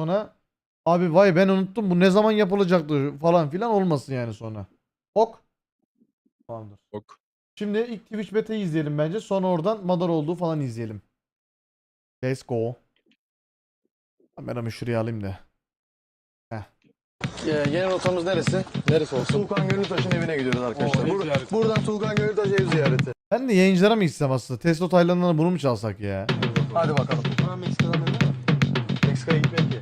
Sonra abi vay ben unuttum bu ne zaman yapılacaktı falan filan olmasın yani sonra. Ok. Tamamdır. Ok. Şimdi ilk Twitch beta'yı izleyelim bence. Sonra oradan Madar olduğu falan izleyelim. Let's go. Kameramı şuraya alayım da. Ee, genel rotamız neresi? Neresi olsun? Tulkan Gönültaş'ın evine gidiyoruz arkadaşlar. Bur- buradan Tulkan Gönültaş ev ziyareti. Ben de yayıncılara mı gitsem aslında? Testo Tayland'dan bunu mu çalsak ya? Hadi bakalım. Meksika'ya gitmek ki.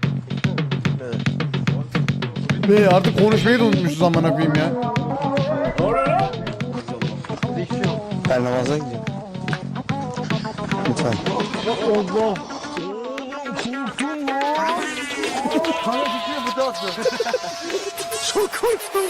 Ne artık konuşmayı da unutmuşuz amına koyayım ya. Ben namaza gidiyorum. Lütfen.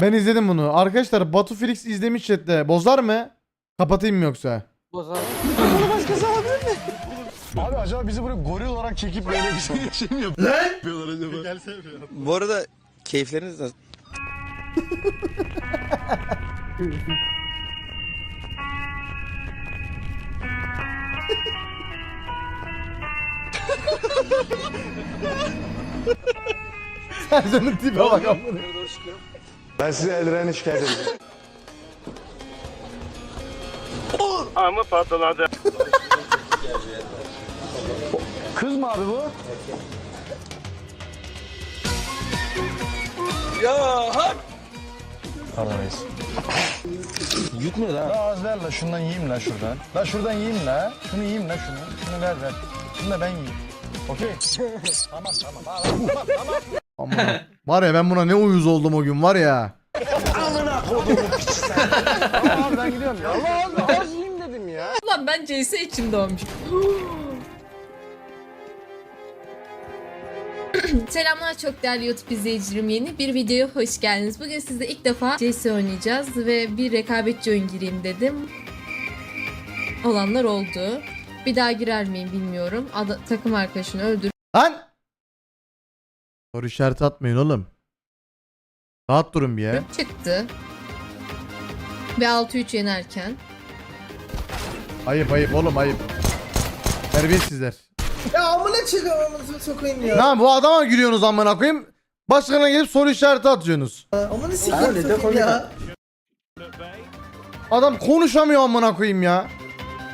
Ben izledim bunu. Arkadaşlar Batu Felix izlemiş chatte. Bozar mı? Kapatayım mı yoksa? Abi acaba bizi buraya goril olarak çekip böyle bir şey, şey mi yapıyorlar acaba? Gelsene Bu arada keyifleriniz nasıl? Sercan'ın tipe bak amına. Ben size eldirenle şikayet edeceğim. Ama patladı. Kız mı abi bu? Alamayız. Yük ne lan? Az ver la şundan yiyeyim la şuradan. La şuradan yiyeyim la. Şunu yiyeyim la şunu. Şunu ver ver. Şunu da ben yiyeyim. Okey. tamam tamam. Tamam tamam. Amına. Var ya ben buna ne uyuz oldum o gün var ya. Tamam abi ben gidiyorum ya. Allah Allah az yiyeyim dedim ya. Ulan ben CS için doğmuş. Selamlar çok değerli YouTube izleyicilerim yeni bir videoya hoş geldiniz. Bugün sizle ilk defa CS oynayacağız ve bir rekabetçi oyun gireyim dedim. Olanlar oldu. Bir daha girer miyim bilmiyorum. Ada- takım arkadaşını öldür. Lan! Soru işareti atmayın oğlum. Rahat durun bir ya. Çıktı. Ve 6-3 yenerken. Ayıp ayıp oğlum ayıp. Terbiyesizler. Ya amına çıkıyor amına sokayım ya. Lan bu adama gülüyorsunuz amına koyayım. Başkana gelip soru işareti atıyorsunuz. Amına sikeyim sokayım ya. Adam konuşamıyor amına koyayım ya.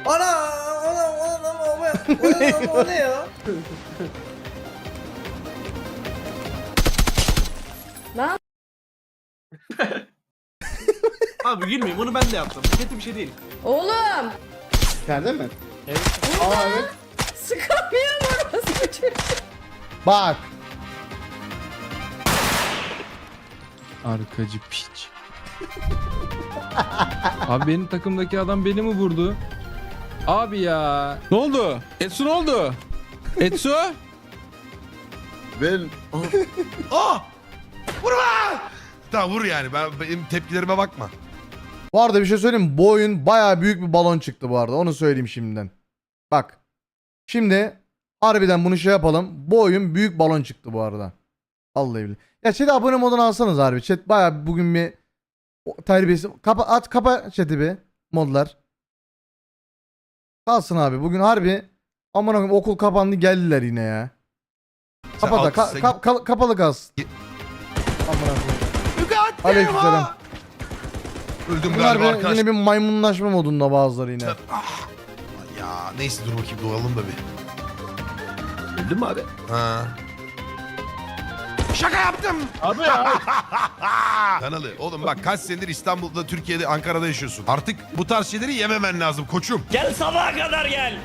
Ana ana ana ana ana o ne ya? Abi gülmeyin bunu ben de yaptım. Kötü bir şey değil. Oğlum! Geldi mi? Sıkamıyor orası. Bak. Arkacı piç. Abi benim takımdaki adam beni mi vurdu? Abi ya. Ne oldu? Etsu ne oldu? Etsu? Ben Ah! Vurma! Tamam vur yani. Ben benim tepkilerime bakma. Bu arada bir şey söyleyeyim mi? Bu oyun baya büyük bir balon çıktı bu arada. Onu söyleyeyim şimdiden. Bak. Şimdi harbiden bunu şey yapalım. Bu oyun büyük balon çıktı bu arada. Vallahi billahi. Ya chat'e abone modunu alsanız harbi. Chat baya bugün bir o- terbiyesi. Kapa, at kapa chat'i bir modlar. Kalsın abi. Bugün harbi aman koyayım okul kapandı geldiler yine ya. Kapalı, ka- sen- ka- kal- kapalı kalsın. Aman koyayım. Aleykümselam. Öldüm Bunlar galiba bir, arkadaş. yine bir maymunlaşma modunda bazıları yine. Ya neyse dur bakayım doğalım da bir. Öldün mü abi? Ha. Şaka yaptım. Abi ya. Kanalı. Oğlum bak kaç senedir İstanbul'da, Türkiye'de, Ankara'da yaşıyorsun. Artık bu tarz şeyleri yememen lazım koçum. Gel sabaha kadar gel.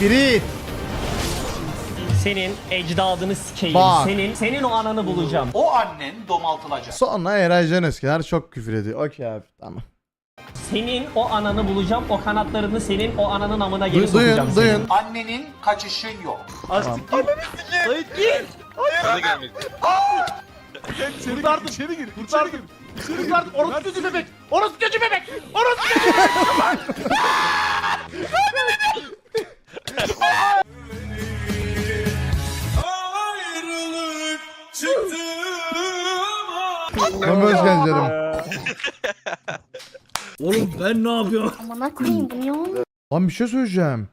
Biri. Senin ecdadını sikeyim. Bak. Senin senin o ananı bulacağım. O annen domaltılacak. Sonra Eray Caneskeler çok küfür ediyor. Okey abi tamam. Senin o ananı bulacağım. O kanatlarını senin o ananın amına geri sokacağım. duyun duyun. Annenin kaçışın yok. Kurtardım. İçeri gir. Kurtardım. Kurtardım. Orası kötü bebek. Orası kötü bebek. Orası Ben Özgencerim. Oğlum ben ne yapıyorum? Amına koyayım bu ne oğlum? Lan bir şey söyleyeceğim.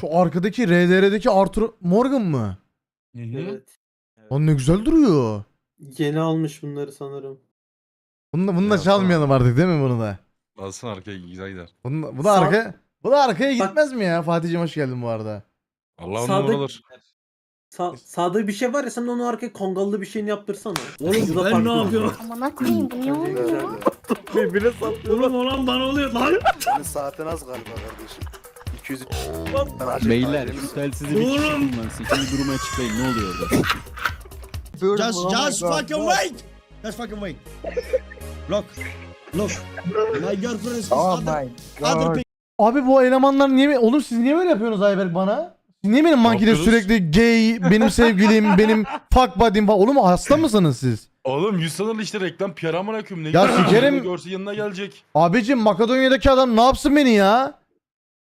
Şu arkadaki RDR'deki Arthur Morgan mı? Evet. Lan ne güzel duruyor. Yeni almış bunları sanırım. Bunu da, bunu da çalmayalım artık değil mi bunu da? Alsın arkaya güzel gider. Bunu, bu da Sağ- arka bu da arkaya Bak- gitmez mi ya? Fatih'cim hoş geldin bu arada. Allah Sağda, Sa sağda bir şey var ya sen onu arkaya kongalı bir şeyini yaptırsana. Oğlum ben ne yapıyorum? Aman koyayım bu ne oluyor? Birbirine saplıyor. Oğlum olan bana oluyor lan. Saatin az galiba kardeşim. 200 Beyler şu telsizi bir çıkın ben size. Şimdi durumu açıklayın ne oluyor orada? Just, just fucking wait! Just fucking wait. Look. Look. My girlfriend is other, other Abi bu elemanlar niye oğlum siz niye böyle yapıyorsunuz Ayberk bana? Niye benim mankide yapıyoruz? sürekli gay, benim sevgilim, benim fuck buddy'm falan. Oğlum hasta mısınız siz? Oğlum yüz sanalı işte reklam PR amına koyayım. Ne Ya güzel. sikerim. Görse yanına gelecek. Abicim Makedonya'daki adam ne yapsın beni ya?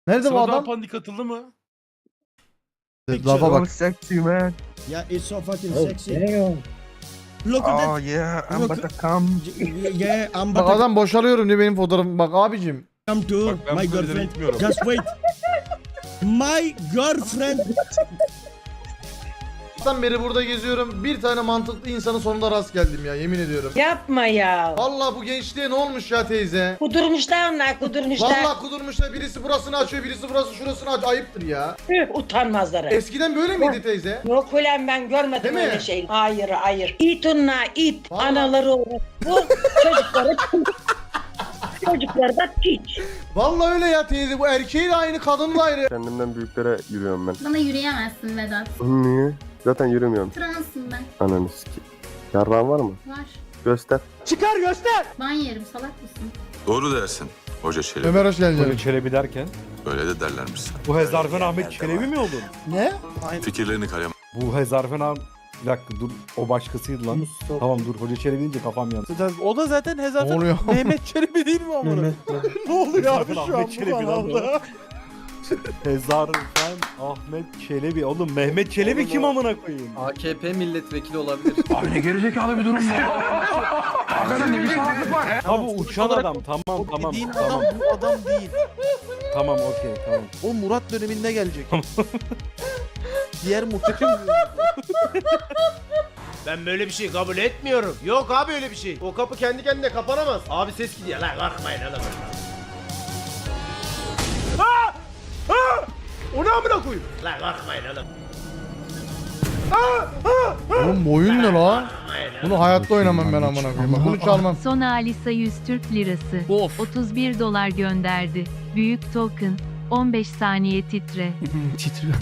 Nerede bu Sana daha adam? pandik katıldı mı? Lafa bak. Yeah, it's so fucking sexy. Look at that. yeah, I'm about to come. Yeah, I'm Bak about to adam boşalıyorum diye benim fotoğrafım. Bak abicim. come to Bak ben my bu girlfriend. gitmiyorum. Just wait. My girlfriend. Sabahtan beri burada geziyorum. Bir tane mantıklı insanın sonunda rast geldim ya yemin ediyorum. Yapma ya. Vallahi bu gençliğe ne olmuş ya teyze? Kudurmuşlar onlar kudurmuşlar. Vallahi kudurmuşlar. Birisi burasını açıyor, birisi burası şurasını açıyor. Ayıptır ya. Üh, utanmazları. Eskiden böyle miydi teyze? Yok ulan ben görmedim Değil mi? öyle şey. Hayır hayır. İt onlar it. Vallahi. Anaları olur. Bu çocukları Çocukları da piç. Vallahi öyle ya teyze. Bu erkeği de aynı, kadın da ayrı. Kendimden büyüklere yürüyorum ben. Bana yürüyemezsin Vedat. Niye? Zaten yürümüyorum. Transım ben. Ananı sikeyim. Yarrağın var mı? Var. Göster. Çıkar göster. Ben yerim salak mısın? Doğru dersin. Hoca Çelebi. Ömer hoş geldin. Çelebi derken. Öyle de derlermiş sana. Bu Hezarfen Ahmet Çelebi mi oldun? Ne? Fikirlerini kalem Bu Hezarfen Ahmet... Bir dakika dur o başkasıydı lan. Tamam dur Hoca Çelebi deyince kafam yandı. O da zaten Ne oluyor? Mehmet Çelebi değil mi amına? ne oluyor abi şu an bu kanalda? Hezarfen Ahmet Çelebi. Oğlum Mehmet Çelebi kim amına koyayım? AKP milletvekili olabilir. Abi uçan adam tamam tamam tamam. bu adam değil. Tamam okey tamam. O Murat döneminde gelecek. Diğer muhtemelen Ben böyle bir şey kabul etmiyorum. Yok abi öyle bir şey. O kapı kendi kendine kapanamaz. Abi ses gidiyor lan kalkmayın oğlum. Ha! Ha! O ne amına koyayım? Lan kalkmayın oğlum. Oğlum bu oyun ne la? Bunu hayatta oynamam ben amına koyayım. Bak bunu çalmam. Son Alisa 100 Türk Lirası. Of. 31 dolar gönderdi. Büyük token. 15 saniye titre. Titriyor.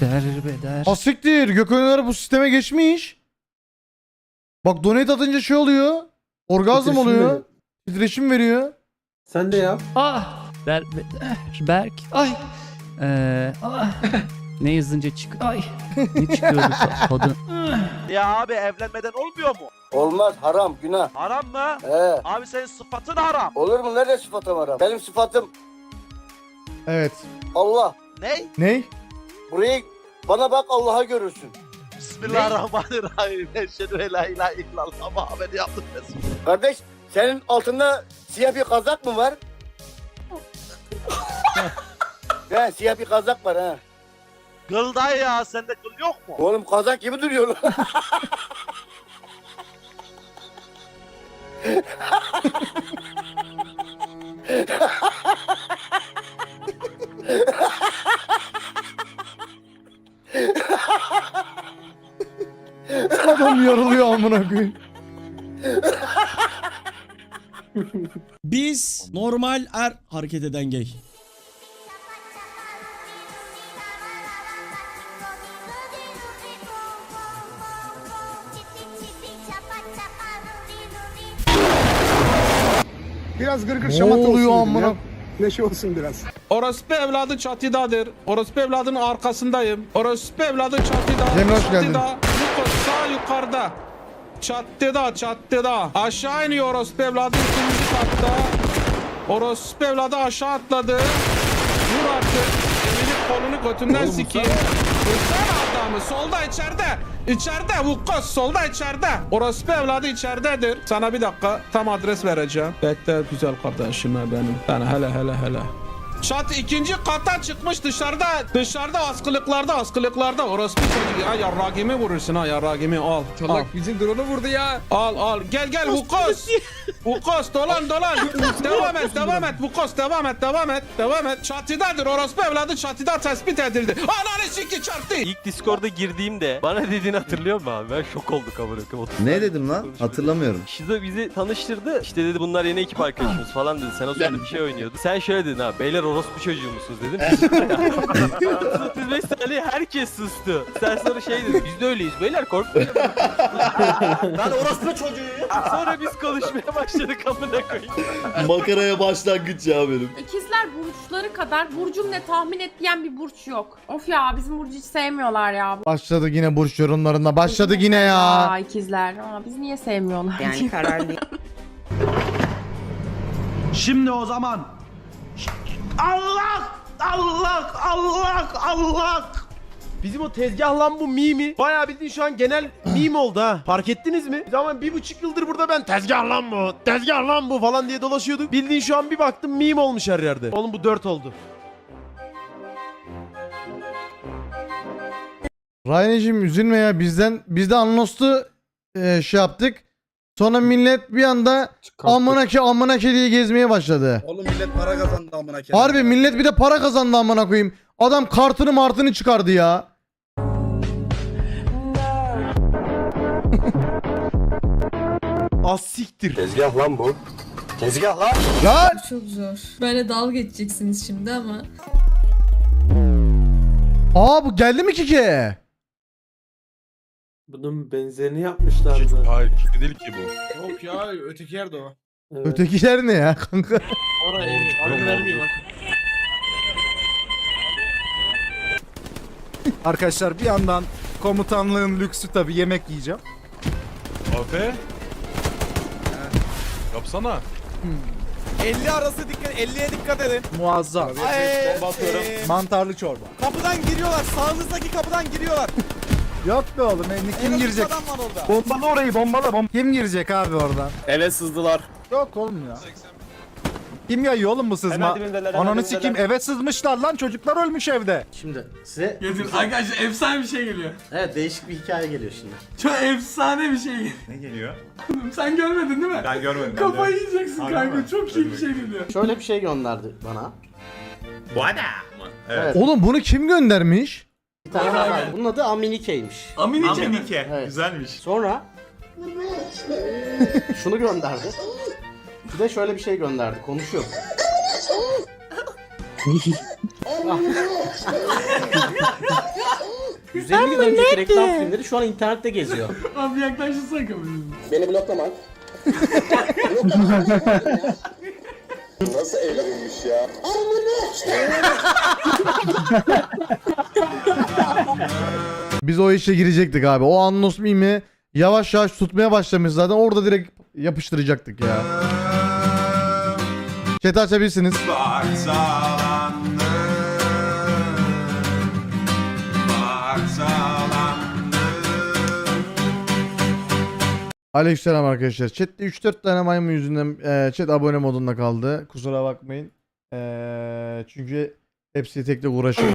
Derbeder. Asiktir. Gökönler bu sisteme geçmiş. Bak donate atınca şey oluyor. Orgazm Titreşim oluyor. veriyor. Titreşim veriyor. Sen de yap. Ah. Ber, Berk. Ay. Ee, ah. ne yazınca çık. Ay. Ne çıkıyordu kadın? Ya abi evlenmeden olmuyor mu? Olmaz haram günah. Haram mı? He. Abi senin sıfatın haram. Olur mu? Nerede sıfatım haram? Benim sıfatım Evet. Allah. Ne? Ney? Burayı bana bak Allah'a görürsün. Bismillahirrahmanirrahim. Eşhedü en la ilahe illallah. Muhammed yaptık Kardeş senin altında siyah bir kazak mı var? He siyah bir kazak var ha. Kılday ya sende kıl yok mu? Oğlum kazak gibi duruyor lan. Adam yarılıyor amına koyayım. Biz normal er hareket eden gay. Biraz gırgır Ne oluyor amına? Neşe olsun biraz. Orospu evladı çatıdadır. Orospu evladının arkasındayım. Orospu evladı çatıda. Cemre hoş geldin. Çatıda. Yukarıda. Çatıda, çatıda. Aşağı iniyor orospu evladı ikinci katta. Orospu evladı aşağı atladı. Vur artık. Elini kolunu götünden sikeyim. Vursana adamı. Solda içeride. İçeride Vukkos solda içeride. Orospu evladı içeridedir. Sana bir dakika tam adres vereceğim. Bekle güzel kardeşime benim. Yani hele hele hele. Çat ikinci kata çıkmış dışarıda dışarıda askılıklarda askılıklarda orospu çocuğu ya yarragimi vurursun ha yarragimi al. al. bizim drone'u vurdu ya. Al al gel gel Vukos. Vukos dolan dolan. devam et devam et Vukos devam et devam et devam et. Çatıdadır orospu evladı çatıda tespit edildi. Ananı siki çarptı. İlk Discord'a girdiğimde bana dediğini hatırlıyor musun abi? Ben şok olduk amına koyayım. Ne dedim lan? Hatırlamıyorum. Şizo bizi tanıştırdı. İşte dedi bunlar yeni ekip arkadaşımız falan dedi. Sen o sırada bir şey oynuyordun. Sen şöyle dedin abi. Beyler orospu çocuğu musunuz dedim. 35 saniye herkes sustu. Sen sonra şey dedin. Biz de öyleyiz beyler korkmayın. Ben orospu çocuğuyum. Sonra biz konuşmaya başladık amına koyayım. Makaraya başlangıç ya benim. İkizler burçları kadar burcum ne tahmin etmeyen bir burç yok. Of ya bizim burcu hiç sevmiyorlar ya. Başladı yine burç yorumlarında. Başladı yine ya. ikizler. Aa, biz niye sevmiyorlar? Yani karar Şimdi o zaman Allah! Allah! Allah! Allah! Bizim o tezgah lan bu mimi bayağı bildiğin şu an genel meme oldu ha. Fark ettiniz mi? Zaman bir buçuk yıldır burada ben tezgah lan bu, tezgah lan bu falan diye dolaşıyorduk. Bildiğin şu an bir baktım meme olmuş her yerde. Oğlum bu dört oldu. Ryan'cığım üzülme ya bizden biz de Anlos'tu e, şey yaptık. Sonra millet bir anda amına ki amına ki diye gezmeye başladı. Oğlum millet para kazandı amına Harbi millet bir de para kazandı amına koyayım. Adam kartını martını çıkardı ya. Az siktir. Tezgah lan bu. Tezgah lan. Ya Çok zor. Böyle dalga geçeceksiniz şimdi ama. aa bu geldi mi Kike? Bunun benzerini yapmışlardı. Hayır değil ki bu. Yok ya öteki yerde o. Evet. Ötekiler ne ya kanka? Arkadaşlar bir yandan komutanlığın lüksü tabi yemek yiyeceğim. Afe. Yapsana. 50 arası dikkat 50'ye dikkat edin. Muazzam. Mantarlı çorba. Kapıdan giriyorlar. Sağınızdaki kapıdan giriyorlar. Yok be oğlum. kim girecek? Bombalı orayı bombalı. Bom kim girecek abi oradan? Eve sızdılar. Yok oğlum ya. Kim yayıyor oğlum bu sızma? Ananı sikeyim eve sızmışlar lan çocuklar ölmüş evde. Şimdi size Arkadaşlar efsane bir şey geliyor. evet değişik bir hikaye geliyor şimdi. Çok efsane bir şey geliyor. Ne geliyor? Sen görmedin değil mi? Ben görmedim. Kafayı yiyeceksin kanka. Çok iyi bir şey geliyor. Şöyle bir şey gönderdi bana. Bana. Evet. Oğlum bunu kim göndermiş? Bir tane daha var. Bunun adı Aminike'ymiş. Aminike. Aminike. Evet. Güzelmiş. Sonra şunu gönderdi. Bir de şöyle bir şey gönderdi. Konuşuyor. Güzel yıl önceki reklam filmleri şu an internette geziyor. Abi yaklaşırsan kabul Beni bloklamak. Biz o işe girecektik abi. O Annos mimi yavaş yavaş tutmaya başlamış zaten. Orada direkt yapıştıracaktık ya. Chat açabilirsiniz. Aleykümselam arkadaşlar. Chat'te 3-4 tane maymun yüzünden e, chat abone modunda kaldı. Kusura bakmayın. E, çünkü hepsi tek tek uğraşıyor.